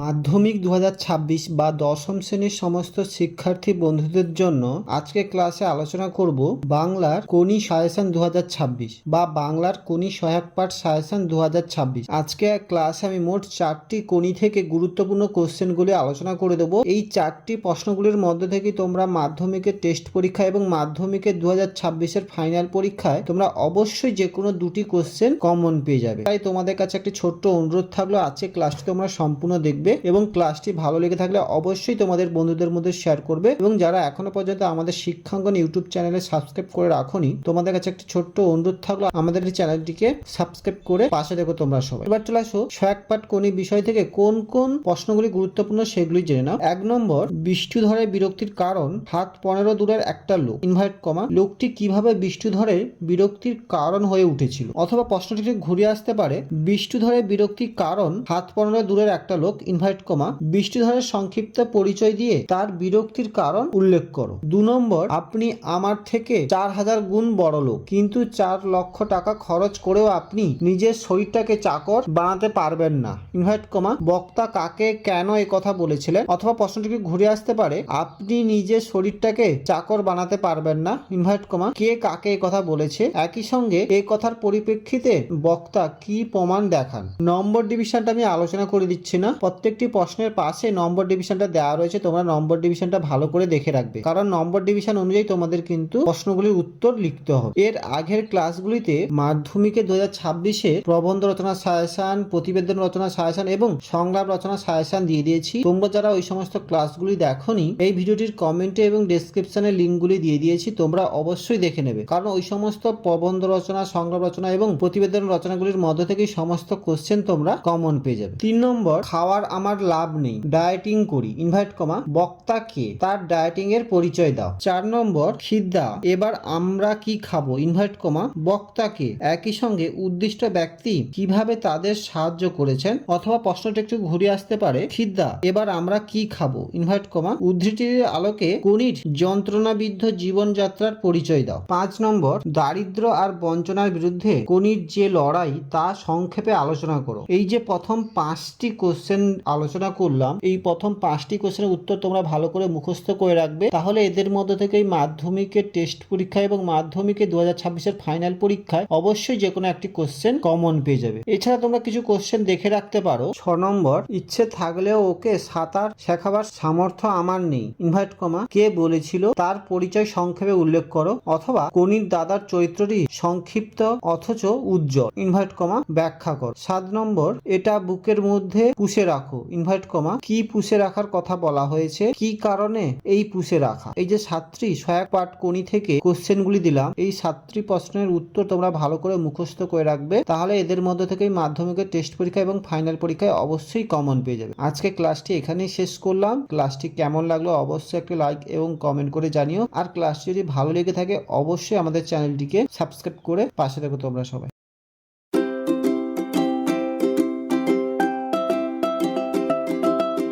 মাধ্যমিক দু হাজার ছাব্বিশ বা দশম শ্রেণির সমস্ত শিক্ষার্থী বন্ধুদের জন্য আজকে ক্লাসে আলোচনা করব বাংলার কোনি সাজেশন দু বা বাংলার কোনি সহায়ক পাঠ সাজেশন দু আজকে ক্লাসে আমি মোট চারটি কোনি থেকে গুরুত্বপূর্ণ কোশ্চেনগুলি আলোচনা করে দেবো। এই চারটি প্রশ্নগুলির মধ্যে থেকে তোমরা মাধ্যমিকের টেস্ট পরীক্ষা এবং মাধ্যমিকের দু হাজার ফাইনাল পরীক্ষায় তোমরা অবশ্যই যে কোনো দুটি কোশ্চেন কমন পেয়ে যাবে। তাই তোমাদের কাছে একটি ছোট্ট অনুরোধ থাকল আজকে ক্লাসটি তোমরা সম্পূর্ণ দেখবে। এবং ক্লাসটি ভালো লেগে থাকলে অবশ্যই তোমাদের বন্ধুদের মধ্যে শেয়ার করবে এবং যারা এখনও পর্যন্ত আমাদের শিক্ষাঙ্গন ইউটিউব চ্যানেলে সাবস্ক্রাইব করে রাখোনি, তোমাদের কাছে একটি ছোট্ট অনুরোধ থাকল, আমাদের এই চ্যানেলটিকে সাবস্ক্রাইব করে পাশে দেখো তোমরা সবাই। এবার চলে আসো সহায়ক পাঠ কোন বিষয় থেকে কোন কোন প্রশ্নগুলি গুরুত্বপূর্ণ সেগুলি জেনে নাও। এক নম্বর, বৃষ্টি ধরে বিরক্তির কারণ, হাত পনেরো দূরের একটা লোক ইনভাইট কমা লোকটি কীভাবে বৃষ্টি ধরে বিরক্তির কারণ হয়ে উঠেছিল? অথবা প্রশ্নটি ঘুরে আসতে পারে, বৃষ্টি ধরে বিরক্তির কারণ, হাত পনেরো দূরের একটা লোক ইনভাইট কমা বৃষ্টি ধরে সংক্ষিপ্ত পরিচয় দিয়ে তার বিরক্তির কারণ উল্লেখ করো। দু নম্বর, আপনি আমার থেকে চার হাজার গুণ বড় লোক, কিন্তু চার লক্ষ টাকা খরচ করেও আপনি নিজের শরীরটাকে চাকর বানাতে পারবেন না। ইনভাইট কমা বক্তা কাকে কেন এই কথা বলেছিলেন? অথবা প্রশ্নটিকে ঘুরে আসতে পারে? আপনি নিজের শরীরটাকে চাকর বানাতে পারবেন না। ইনভাইট কমা কে কাকে এই কথা বলেছে? একই সঙ্গে এ কথার পরিপ্রেক্ষিতে বক্তা কি প্রমাণ দেখান? নম্বর ডিভিশনটা আমি আলোচনা করে দিচ্ছি না। প্রত্যেকটি প্রশ্নের পাশে নম্বর ডিভিশনটা দেওয়া রয়েছে, তোমরা নম্বর ডিভিশনটা ভালো করে দেখে রাখবে। কারণ নম্বর ডিভিশন অনুযায়ী তোমাদের কিন্তু প্রশ্নগুলির উত্তর লিখতে হবে। এর আগের ক্লাসগুলিতে মাধ্যমিকে দু হাজার ছাব্বিশে প্রবন্ধ রচনা সাজেশন, প্রতিবেদন রচনা সাজেশন এবং সংলাপ রচনা সাজেশন দিয়ে দিয়েছি। তোমরা যারা ওই সমস্ত ক্লাসগুলি দেখোনি, এই ভিডিওটির কমেন্টে এবং ডেসক্রিপশনে লিঙ্কগুলি দিয়ে দিয়েছি, তোমরা অবশ্যই দেখে নেবে। কারণ ওই সমস্ত প্রবন্ধ রচনা, সংলাপ রচনা এবং প্রতিবেদন রচনাগুলির মধ্য থেকেই সমস্ত কোশ্চেন তোমরা কমন পেয়ে যাবে। তিন নম্বর, খাওয়ার আমার লাভ নেই। ডায়েটিং করি। ইনভাইট কমা, বক্তা কে? তার ডায়েটিং এর পরিচয় দাও। চার নম্বর, খিদ্দা। এবার আমরা কি খাব? ইনভাইট কমা বক্তাকে একই সঙ্গে উদ্দিষ্ট ব্যক্তি কীভাবে তাদের সাহায্য করেছেন? অথবা প্রশ্নটা একটু ঘুরে আসতে পারে। খিদ্দা। এবার আমরা কি খাব? ইনভাইট কমা, উদ্ধৃতির আলোকে গণিত, যন্ত্রণাবিদ্ধ জীবনযাত্রার পরিচয় দাও। পাঁচ নম্বর, দারিদ্র আর বঞ্চনার বিরুদ্ধে কনির যে লড়াই, তা সংক্ষেপে আলোচনা করো। এই যে প্রথম পাঁচটি কোশ্চেন আলোচনা করলাম, এই প্রথম পাঁচটি কোশ্চেনের উত্তর তোমরা ভালো করে মুখস্থ করে রাখবে। তাহলে এদের মধ্যে থেকেই মাধ্যমিকের টেস্ট পরীক্ষা এবং মাধ্যমিকের দু হাজার ছাব্বিশের ফাইনাল পরীক্ষায় অবশ্যই যে কোনো একটি কোশ্চেন কমন পেয়ে যাবে। এছাড়া তোমরা কিছু কোশ্চেন দেখে রাখতে পারো। ছ নম্বর, ইচ্ছে থাকলেও ওকে সাঁতার শেখাবার সামর্থ্য আমার নেই। ইনভাইট কমা কে বলেছিল তার পরিচয় সংক্ষেপে উল্লেখ করো অথবা কনির দাদার চরিত্রটি সংক্ষিপ্ত অথচ উজ্জ্বল। ইনভাইট কমা ব্যাখ্যা কর। সাত নম্বর, এটা বুকের মধ্যে পুষে রাখো। ইনভাইট কমা কি পুষে রাখার কথা বলা হয়েছে? কি কারণে এই পুষে রাখা? এই যে সাতটি সহায়ক পাঠ কোনি থেকে কোশ্চেনগুলি দিলাম, এই সাতটি প্রশ্নের উত্তর তোমরা ভালো করে মুখস্থ করে রাখবে, তাহলে এদের মধ্যে থেকেই মাধ্যমিকের টেস্ট পরীক্ষা এবং ফাইনাল পরীক্ষায় অবশ্যই কমন পেয়ে যাবে। আজকে ক্লাসটি এখানেই শেষ করলাম। ক্লাসটি কেমন লাগল অবশ্যই একটি লাইক এবং কমেন্ট করে জানিও। আর ক্লাসটি যদি ভালো লেগে থাকে, অবশ্যই আমাদের চ্যানেলটিকে সাবস্ক্রাইব করে পাশে থাকো তোমরা সবাই।